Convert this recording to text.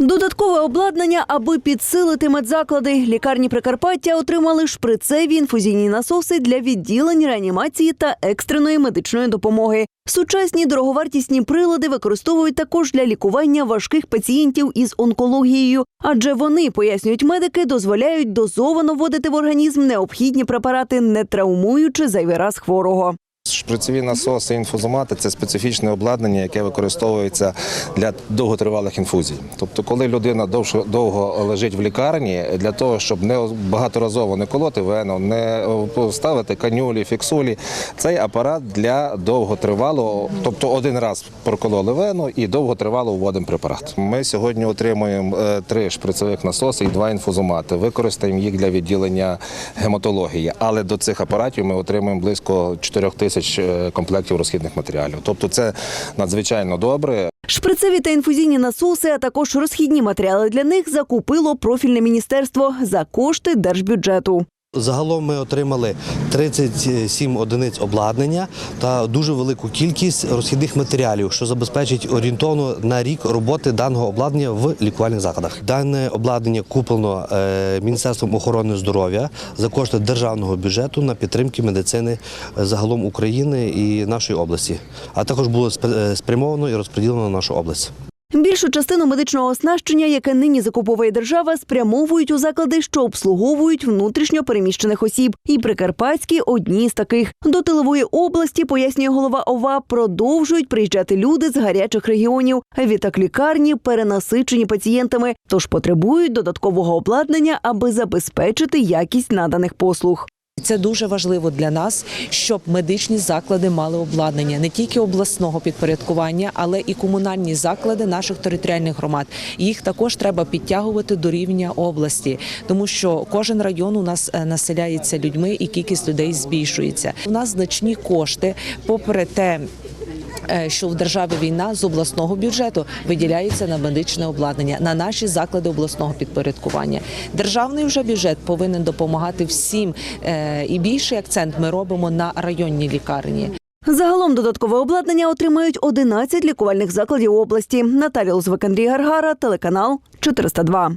Додаткове обладнання, аби підсилити медзаклади. Лікарні Прикарпаття отримали шприцеві інфузійні насоси для відділень реанімації та екстреної медичної допомоги. Сучасні дороговартісні прилади використовують також для лікування важких пацієнтів із онкологією, адже вони, пояснюють медики, дозволяють дозовано вводити в організм необхідні препарати, не травмуючи зайвий раз хворого. Шприцеві насоси, інфузомати це специфічне обладнання, яке використовується для довготривалих інфузій. Тобто, коли людина довше довго лежить в лікарні, для того, щоб не багаторазово не колоти вену, не ставити канюлі, фіксулі, цей апарат для довготривалого, тобто один раз прокололи вену і довготривало вводимо препарат. Ми сьогодні отримуємо е, три шприцевих насоси і два інфузомати. Використаємо їх для відділення гематології, але до цих апаратів ми отримуємо близько 4 тисяч е, комплектів розхідних матеріалів. Тобто, це надзвичайно добре. Шприцеві та інфузійні насоси, а також розхідні матеріали для них закупило профільне міністерство за кошти держбюджету. Загалом ми отримали 37 одиниць обладнання та дуже велику кількість розхідних матеріалів, що забезпечить орієнтовно на рік роботи даного обладнання в лікувальних закладах. Дане обладнання куплено е, Міністерством охорони здоров'я за кошти державного бюджету на підтримки медицини е, загалом України і нашої області, а також було е, спрямовано і розподілено на нашу область. Більшу частину медичного оснащення, яке нині закуповує держава, спрямовують у заклади, що обслуговують внутрішньо переміщених осіб. І Прикарпатські одні з таких. До тилової області, пояснює голова ОВА, продовжують приїжджати люди з гарячих регіонів. Відтак лікарні перенасичені пацієнтами, тож потребують додаткового обладнання, аби забезпечити якість наданих послуг. Це дуже важливо для нас, щоб медичні заклади мали обладнання не тільки обласного підпорядкування, але і комунальні заклади наших територіальних громад. Їх також треба підтягувати до рівня області, тому що кожен район у нас е, населяється людьми, і кількість людей збільшується. У нас значні кошти, попри те. Е, Що в державі війна з обласного бюджету виділяється на медичне обладнання на наші заклади обласного підпорядкування. Державний вже бюджет повинен допомагати всім, е, і більший акцент ми робимо на районні лікарні. Загалом додаткове обладнання отримають 11 лікувальних закладів області. Наталія Лузвик, Андрій Гаргара, телеканал 402.